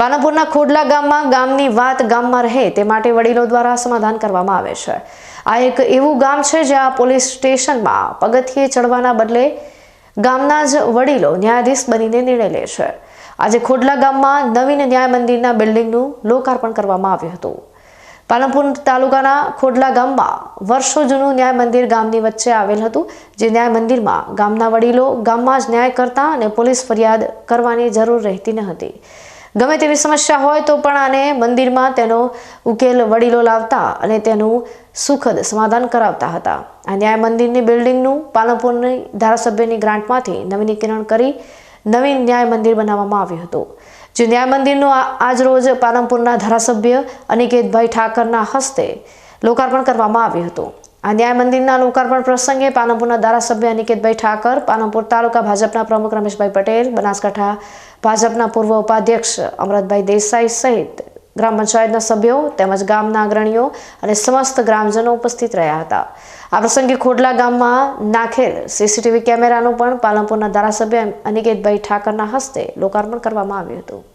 પાલનપુરના ખોડલા ગામમાં ગામની વાત ગામમાં રહે તે માટે વડીલો દ્વારા સમાધાન કરવામાં આવે છે. આ એક એવું ગામ છે જ્યાં પોલીસ સ્ટેશનમાં પગથિયે ચડવાના બદલે ગામના જ વડીલો ન્યાયાધીશ બનીને નિર્ણય લે છે. આજે ખોડલા ગામમાં નવીન ન્યાય મંદિરના બિલ્ડિંગનું લોકાર્પણ કરવામાં આવ્યું હતું. પાલનપુર તાલુકાના ખોડલા ગામમાં વર્ષો જૂનું ન્યાય મંદિર ગામની વચ્ચે આવેલ હતું, જે ન્યાય મંદિરમાં ગામના વડીલો ગામમાં જ ન્યાય કરતા અને પોલીસ ફરિયાદ કરવાની જરૂર રહેતી ન હતી. ગમે તેવી સમસ્યા હોય તો પણ આને મંદિરમાં તેનો ઉકેલ વડીલો લાવતા અને તેનું સુખદ સમાધાન કરાવતા હતા. આ ન્યાય મંદિરની બિલ્ડિંગનું પાલનપુરની ધારાસભ્યની ગ્રાન્ટમાંથી નવીનીકરણ કરી નવીન ન્યાય મંદિર બનાવવામાં આવ્યું હતું. જે ન્યાય મંદિરનું આજરોજ પાલનપુરના ધારાસભ્ય અનિકેતભાઈ ઠાકરના હસ્તે લોકાર્પણ કરવામાં આવ્યું હતું. આ ન્યાય મંદિરના લોકાર્પણ પ્રસંગે પાલનપુરના ધારાસભ્ય અનિકેતભાઈ ઠાકર, પાલનપુર તાલુકા ભાજપના પ્રમુખ રમેશભાઈ પટેલ, બનાસકાંઠા ભાજપના પૂર્વ ઉપાધ્યક્ષ અમરતભાઈ દેસાઈ સહિત ગ્રામ પંચાયતના સભ્યો તેમજ ગામના અગ્રણીઓ અને સમસ્ત ગ્રામજનો ઉપસ્થિત રહ્યા હતા. આ પ્રસંગે ખોડલા ગામમાં નાખેલ સીસીટીવી કેમેરાનું પણ પાલનપુરના ધારાસભ્ય અનિકેતભાઈ ઠાકરના હસ્તે લોકાર્પણ કરવામાં આવ્યું હતું.